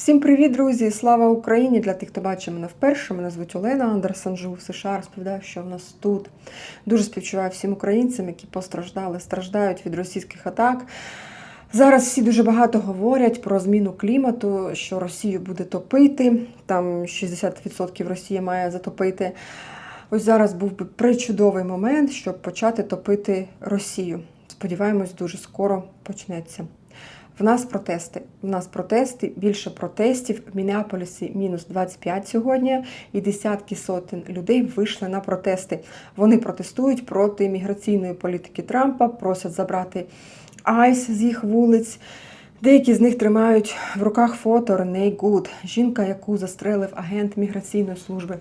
Всім привіт, друзі! Слава Україні! Для тих, хто бачить мене вперше. Мене звуть Олена Андерсон, живу в США. Розповідаю, що в нас тут. Дуже співчуваю всім українцям, які постраждали, страждають від російських атак. Зараз всі дуже багато говорять про зміну клімату, що Росію буде топити. Там 60% Росія має затопити. Ось зараз був би причудовий момент, щоб почати топити Росію. Сподіваємось, дуже скоро почнеться. В нас протести. В нас протести, більше протестів. В Мінеаполісі мінус 25 сьогодні, і десятки сотень людей вийшли на протести. Вони протестують проти міграційної політики Трампа, просять забрати айс з їх вулиць. Деякі з них тримають в руках фото Реней Гуд, жінка, яку застрелив агент міграційної служби.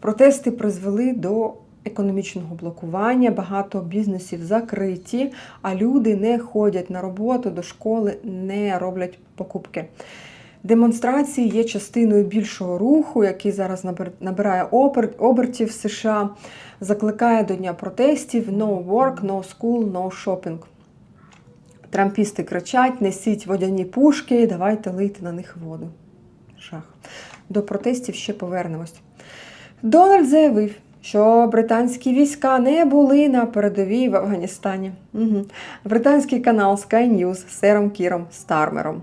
Протести призвели до економічного блокування, багато бізнесів закриті, а люди не ходять на роботу, до школи, не роблять покупки. Демонстрації є частиною більшого руху, який зараз набирає обертів в США, закликає до дня протестів «No work, no school, no shopping». Трампісти кричать: несіть водяні пушки, давайте лийте на них воду. Жах. До протестів ще повернемось. Дональд заявив, що британські війська не були на передовій в Афганістані. Угу. Британський канал Sky News з сером Кіром Стармером.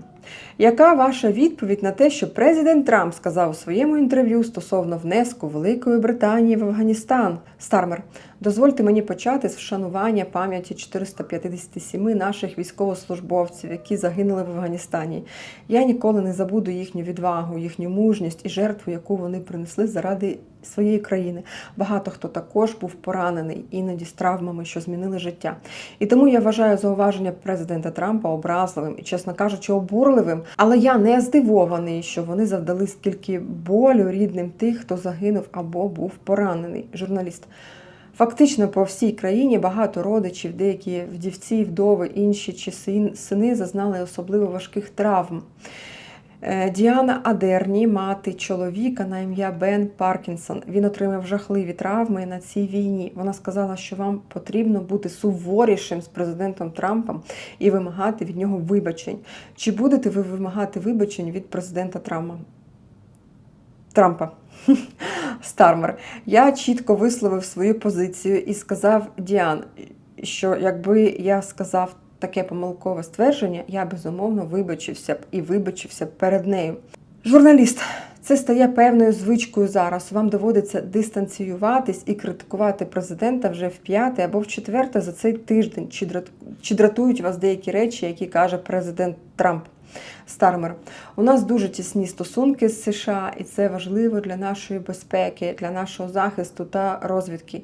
Яка ваша відповідь на те, що президент Трамп сказав у своєму інтерв'ю стосовно внеску Великої Британії в Афганістан? Стармер, дозвольте мені почати з вшанування пам'яті 457 наших військовослужбовців, які загинули в Афганістані. Я ніколи не забуду їхню відвагу, їхню мужність і жертву, яку вони принесли заради своєї країни. Багато хто також був поранений, іноді з травмами, що змінили життя. І тому я вважаю зауваження президента Трампа образливим і, чесно кажучи, обурливим. Але я не здивований, що вони завдали скільки болю рідним тих, хто загинув або був поранений. Журналіст. Фактично по всій країні багато родичів, деякі вдівці, вдови, інші чи сини зазнали особливо важких травм. Е, Діана Адерні, мати чоловіка на ім'я Бен Паркінсон. Він отримав жахливі травми на цій війні. Вона сказала, що вам потрібно бути суворішим з президентом Трампом і вимагати від нього вибачень. Чи будете ви вимагати вибачень від президента Трампа? Трампа. Стармер. Я чітко висловив свою позицію і сказав Діан, що якби я сказав таке помилкове ствердження, я безумовно вибачився б і вибачився б перед нею. Журналіст, це стає певною звичкою зараз. Вам доводиться дистанціюватись і критикувати президента вже в п'яте або в четверте за цей тиждень. Чи дратують вас деякі речі, які каже президент Трамп? Стармер, у нас дуже тісні стосунки з США, і це важливо для нашої безпеки, для нашого захисту та розвідки.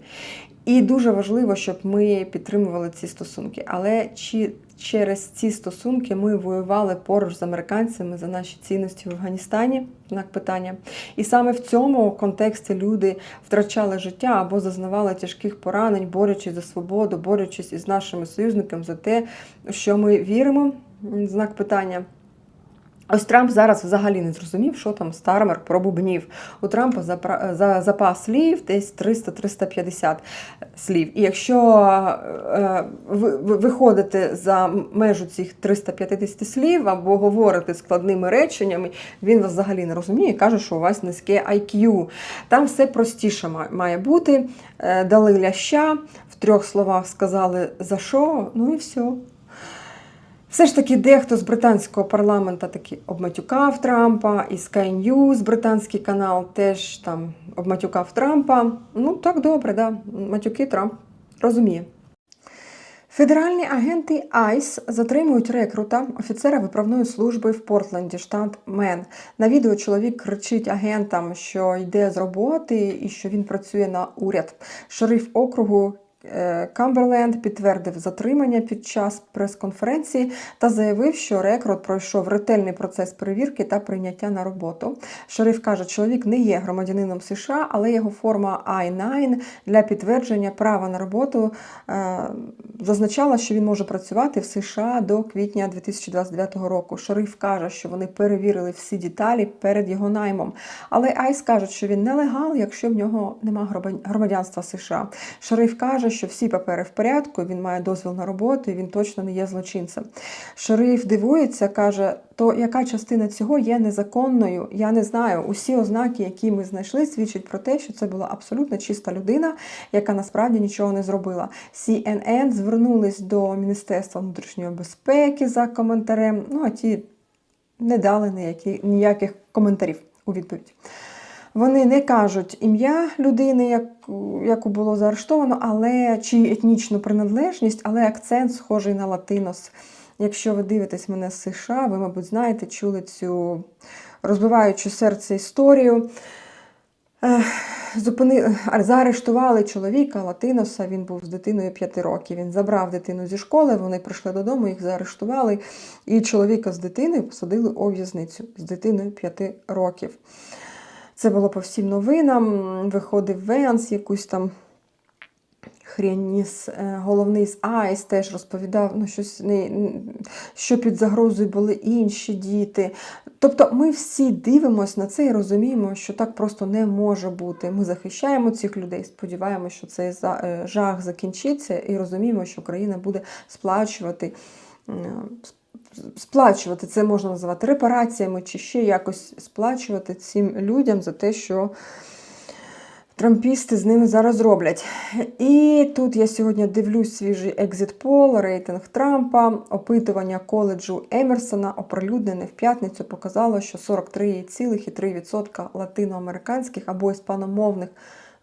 І дуже важливо, щоб ми підтримували ці стосунки. Але чи через ці стосунки ми воювали поруч з американцями за наші цінності в Афганістані? Знак питання. І саме в цьому контексті люди втрачали життя або зазнавали тяжких поранень, борючись за свободу, борючись із нашими союзниками за те, що ми віримо. Знак питання. Ось Трамп зараз взагалі не зрозумів, що там Стармер пробубнів. У Трампа за запас слів десь 300-350 слів. І якщо е, ви ви виходите за межу цих 350 слів або говорите складними реченнями, він вас взагалі не розуміє і каже, що у вас низьке IQ. Там все простіше має бути. Е, Дали ляща, в трьох словах сказали за що, ну і все. Все ж таки, дехто з британського парламента таки обматюкав Трампа, і Sky News, британський канал, теж там обматюкав Трампа. Ну, так добре, да. Матюки Трамп розуміє. Федеральні агенти ICE затримують рекрута, офіцера виправної служби в Портленді, штат Мен. На відео чоловік кричить агентам, що йде з роботи і що він працює на уряд. Шериф округу Камберленд підтвердив затримання під час прес-конференції та заявив, що рекрут пройшов ретельний процес перевірки та прийняття на роботу. Шериф каже, чоловік не є громадянином США, але його форма I-9 для підтвердження права на роботу е, зазначала, що він може працювати в США до квітня 2029 року. Шериф каже, що вони перевірили всі деталі перед його наймом. Але Айс каже, що він нелегал, якщо в нього нема громадянства США. Шериф каже, що всі папери в порядку, він має дозвіл на роботу, і він точно не є злочинцем. Шериф дивується, каже: то яка частина цього є незаконною? Я не знаю. Усі ознаки, які ми знайшли, свідчать про те, що це була абсолютно чиста людина, яка насправді нічого не зробила. CNN звернулись до Міністерства внутрішньої безпеки за коментарем. Ну а ті не дали ніяких коментарів у відповідь. Вони не кажуть ім'я людини, яку, було заарештовано, але чи етнічну приналежність, але акцент схожий на латинос. Якщо ви дивитесь мене з США, ви, мабуть, знаєте, чули цю розбиваючу серце історію. Зупини... Заарештували чоловіка Латиноса, він був з дитиною 5 років. Він забрав дитину зі школи, вони прийшли додому, їх заарештували, і чоловіка з дитиною посадили у в'язницю з дитиною 5 років. Це було по всім новинам. Виходив Венс, якусь там хрень ніс. Е, Головний з Айс теж розповідав, ну, щось не, що під загрозою були інші діти. Тобто ми всі дивимося на це і розуміємо, що так просто не може бути. Ми захищаємо цих людей, сподіваємося, що цей е, жах закінчиться, і розуміємо, що Україна буде сплачувати. Сплачувати це можна називати репараціями чи ще якось сплачувати цим людям за те, що трампісти з ними зараз роблять. І тут я сьогодні дивлюсь свіжий екзит пол, рейтинг Трампа, опитування коледжу Емерсона, оприлюднене в п'ятницю, показало, що 43,3% латиноамериканських або іспаномовних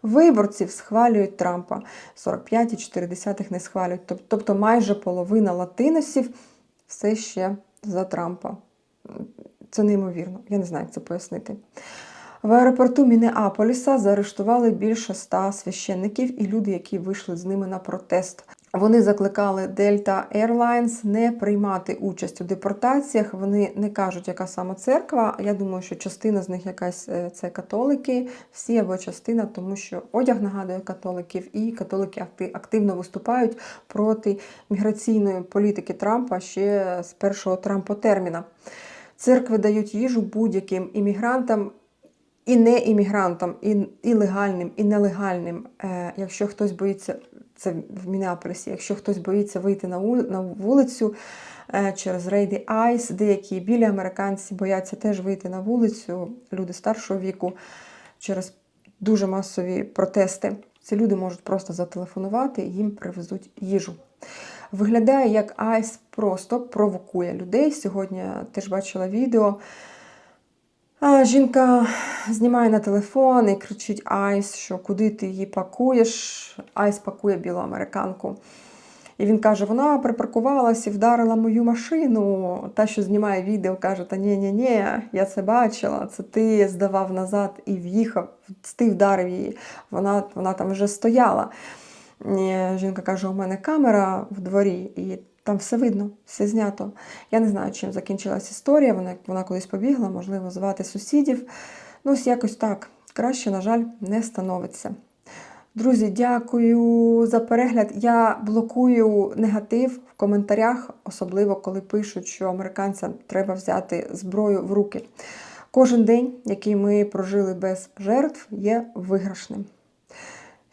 виборців схвалюють Трампа, 45,4% не схвалюють. Тобто майже половина латиносів все ще за Трампа. Це неймовірно. Я не знаю, як це пояснити. В аеропорту Мінеаполіса заарештували більше ста священників і люди, які вийшли з ними на протест. Вони закликали Delta Airlines не приймати участь у депортаціях. Вони не кажуть, яка саме церква. Я думаю, що частина з них якась е, це католики, всі або частина, тому що одяг нагадує католиків, і католики акти- активно виступають проти міграційної політики Трампа ще з першого Трампотерміна. Церкви дають їжу будь-яким іммігрантам і не іммігрантам, і, і легальним, і нелегальним. Е, якщо хтось боїться, це в Мінеаполісі, якщо хтось боїться вийти на, на вулицю е, через рейди Айс, деякі білі американці бояться теж вийти на вулицю, люди старшого віку через дуже масові протести. Ці люди можуть просто зателефонувати, їм привезуть їжу. Виглядає, як Айс просто провокує людей. Сьогодні теж бачила відео. Жінка знімає на телефон і кричить Айс, що куди ти її пакуєш. Айс пакує білу американку. І він каже: вона припаркувалась і вдарила мою машину. Та, що знімає відео, каже: Та ні, ні, ні, я це бачила. Це ти здавав назад і в'їхав, ти вдарив її. Вона, вона там вже стояла. Жінка каже: у мене камера в дворі, і там все видно, все знято. Я не знаю, чим закінчилась історія. Вона, вона кудись побігла, можливо, звати сусідів. Ну, ось якось так. Краще, на жаль, не становиться. Друзі, дякую за перегляд. Я блокую негатив в коментарях, особливо коли пишуть, що американцям треба взяти зброю в руки. Кожен день, який ми прожили без жертв, є виграшним.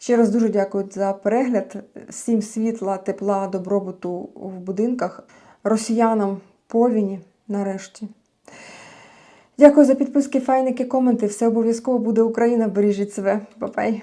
Ще раз дуже дякую за перегляд. Всім світла, тепла, добробуту в будинках, росіянам повіні нарешті. Дякую за підписки, файники, коменти. Все обов'язково буде Україна. Бережіть себе. Па-пай.